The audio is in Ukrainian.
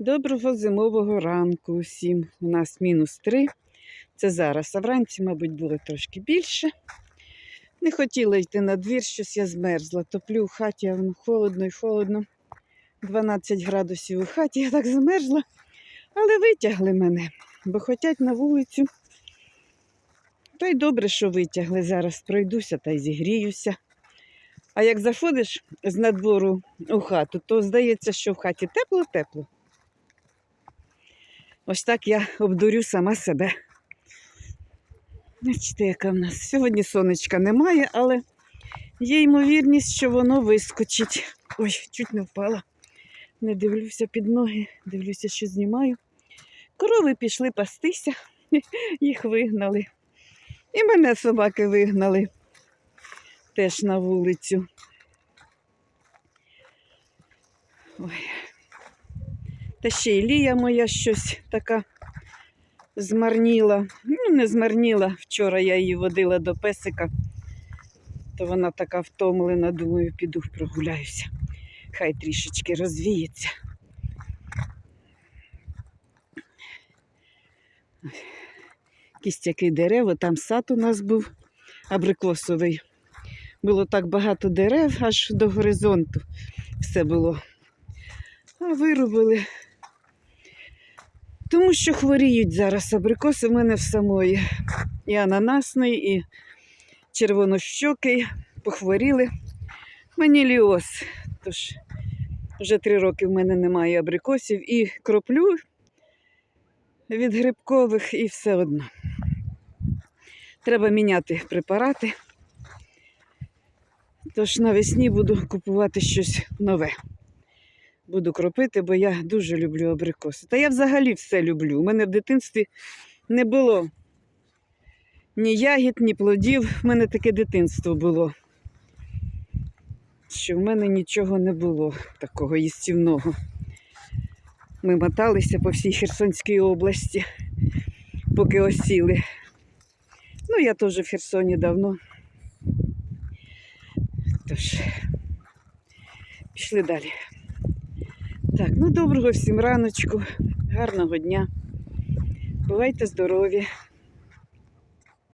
Доброго зимового ранку усім. У нас мінус 3. Це зараз. А вранці, мабуть, було трошки більше. Не хотіла йти на двір, щось я змерзла. Топлю в хаті, а воно холодно і холодно. 12 градусів у хаті, я так змерзла. Але витягли мене, бо хотять на вулицю. То й добре, що витягли. Зараз пройдуся та й зігріюся. А як заходиш з надвору у хату, то здається, що в хаті тепло-тепло. Ось так я обдурю сама себе. Бачите, яка в нас. Сьогодні сонечка немає, але є ймовірність, що воно вискочить. Ой, чуть не впала. Не дивлюся під ноги, дивлюся, що знімаю. Корови пішли пастися, їх вигнали. І мене собаки вигнали теж на вулицю. Ой. Та ще й Лія моя щось така змарніла. Ну, не змарніла. Вчора я її водила до песика, то вона така втомлена, думаю, піду прогуляюся. Хай трішечки розвіється. Кістяки дерева, там сад у нас був абрикосовий. Було так багато дерев аж до горизонту. Все було. А вирубили. Тому що хворіють зараз абрикоси в мене в самої. І ананасний, і червонощокий. Похворіли. Мені ліоз. Тож вже три роки в мене немає абрикосів і кроплю від грибкових, і все одно. Треба міняти препарати. Тож навесні буду купувати щось нове. Буду кропити, бо я дуже люблю абрикоси. Та я взагалі все люблю. У мене в дитинстві не було ні ягід, ні плодів. У мене таке дитинство було. Що в мене нічого не було такого їстівного. Ми моталися по всій Херсонській області, поки осіли. Ну, я теж в Херсоні давно. Тож, пішли далі. Ну доброго всім раночку, гарного дня. Бувайте здорові.